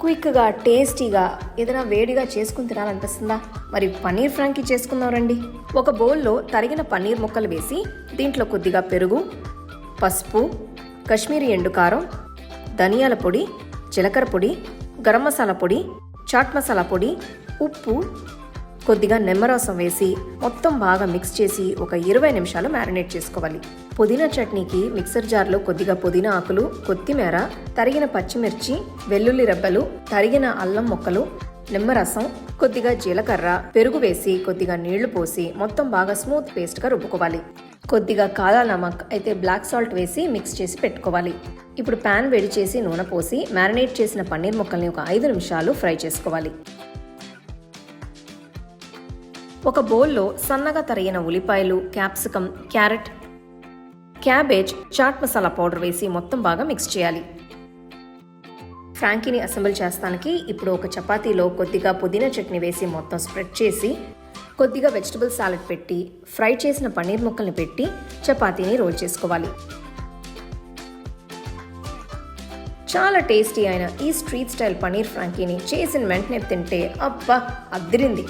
క్విక్గా టేస్టీగా ఏదైనా వేడిగా చేసుకుని తినాలనిపిస్తుందా? మరి పన్నీర్ ఫ్రాంకీ చేసుకుందాం రండి. ఒక బౌల్లో తరిగిన పన్నీర్ ముక్కలు వేసి దీంట్లో కొద్దిగా పెరుగు పసుపు కశ్మీరీ ఎండు కారం ధనియాల పొడి జీలకర్ర పొడి గరం మసాలా పొడి చాట్ మసాలా పొడి ఉప్పు కొద్దిగా నిమ్మరసం వేసి మొత్తం బాగా మిక్స్ చేసి ఒక ఇరవై నిమిషాలు మ్యారినేట్ చేసుకోవాలి. పుదీనా చట్నీకి మిక్సర్ జార్లో కొద్దిగా పుదీనా ఆకులు కొత్తిమీర తరిగిన పచ్చిమిర్చి వెల్లుల్లి రెబ్బలు తరిగిన అల్లం ముక్కలు నిమ్మరసం కొద్దిగా జీలకర్ర పెరుగు వేసి కొద్దిగా నీళ్ళు పోసి మొత్తం బాగా స్మూత్ పేస్ట్గా రుబ్బుకోవాలి. కొద్దిగా కాలా నమక్ అయితే బ్లాక్ సాల్ట్ వేసి మిక్స్ చేసి పెట్టుకోవాలి. ఇప్పుడు ప్యాన్ వేడి చేసి నూనె పోసి మ్యారినేట్ చేసిన పన్నీర్ ముక్కల్ని ఒక ఐదు నిమిషాలు ఫ్రై చేసుకోవాలి. ఒక బౌల్లో సన్నగా తరిగిన ఉల్లిపాయలు capsicum carrot cabbage chaat masala powder వేసి మొత్తం బాగా మిక్స్ చేయాలి. ఫ్రాంకీని అసెంబుల్ చేస్తానికి ఇప్పుడు ఒక చపాతీలో కొద్దిగా పుదీనా చట్నీ వేసి మొత్తం స్ప్రెడ్ చేసి కొద్దిగా వెజిటబుల్ సాలెడ్ పెట్టి ఫ్రై చేసిన పన్నీర్ ముక్కల్ని పెట్టి చపాతీని రోల్ చేసుకోవాలి. చాలా టేస్టీ అయిన ఈ స్ట్రీట్ స్టైల్ పన్నీర్ ఫ్రాంకీని చేసిన వెంటనే తింటే అబ్బా అదిరింది.